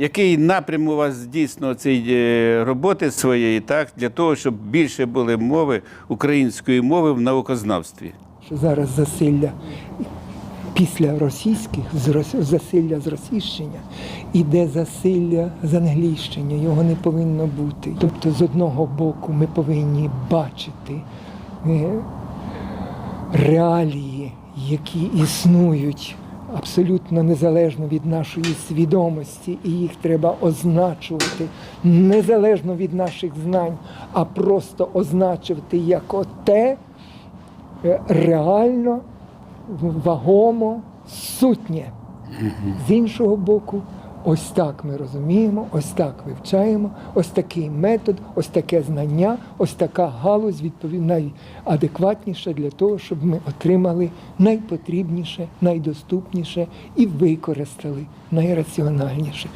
Який напрям у вас дійсно цієї роботи своєї, так, для того, щоб більше були мови української мови в наукознавстві? зараз засилля після російських засилля з російщення іде засилля з англійщення. Його не повинно бути. Тобто, з одного боку, ми повинні бачити е, реалії, які існують. Абсолютно незалежно від нашої свідомості, і їх треба означувати незалежно від наших знань, а просто означувати як оте, е, реально, вагомо, сутнє. З іншого боку, ось так ми розуміємо, ось так вивчаємо, ось такий метод, ось таке знання, ось така галузь відповідь найадекватніша для того, щоб ми отримали найпотрібніше, найдоступніше і використали найраціональніше.